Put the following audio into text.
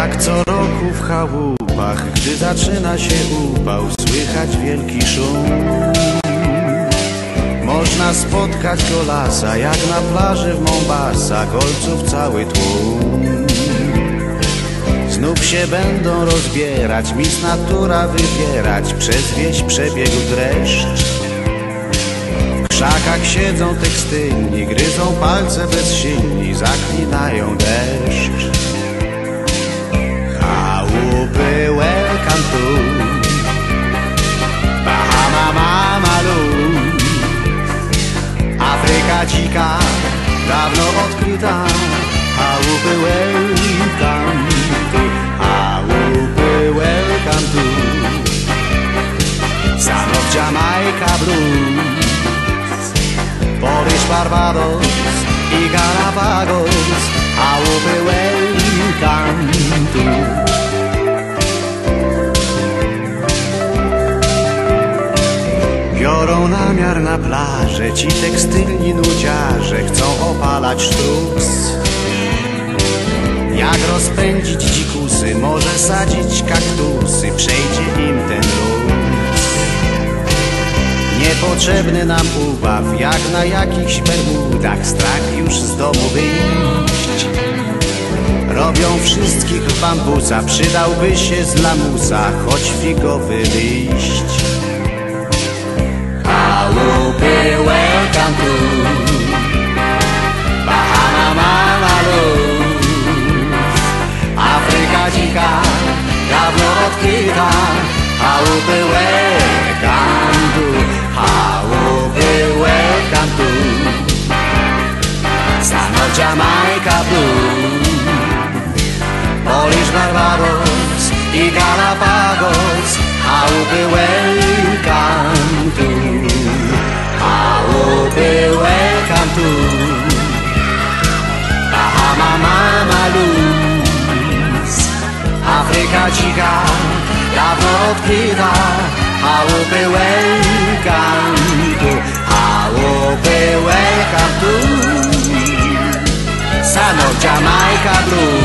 Jak co roku w chałupach, gdy zaczyna się upał, słychać wielki szum. Można spotkać golasa, jak na plaży w Mombasa, golców cały tłum. Znów się będą rozbierać, mis natura wybierać, przez wieś przebiegł dreszcz. W krzakach siedzą tekstylni, gryzą palce bezsilni, zaklinają deszcz. Dzika, dawno odkryta Chałupy welcome to Chałupy welcome Son of Jamaica Blues Polish Barbados Biorą namiar na plażę Ci tekstylni nudziarze Chcą opalać sztruks Jak rozpędzić dzikusy Może sadzić kaktusy Przejdzie im ten luz. Niepotrzebny nam ubaw Jak na jakichś bermudach Strach już z domu wyjść. Robią wszystkich w bambusa Przydałby się z lamusa Choć figowy liść Chałupy welcome to Bahama Mamalus Afryka dzika, dawno odkryta Chałupy welcome to Chałupy welcome to Stan of Jamaica Blues Polish Barbados i Galapagos Chałupy welcome Afryka dzika, dawno odkryta Chałupy welcome to Chałupy welcome to Son of Jamaica Blues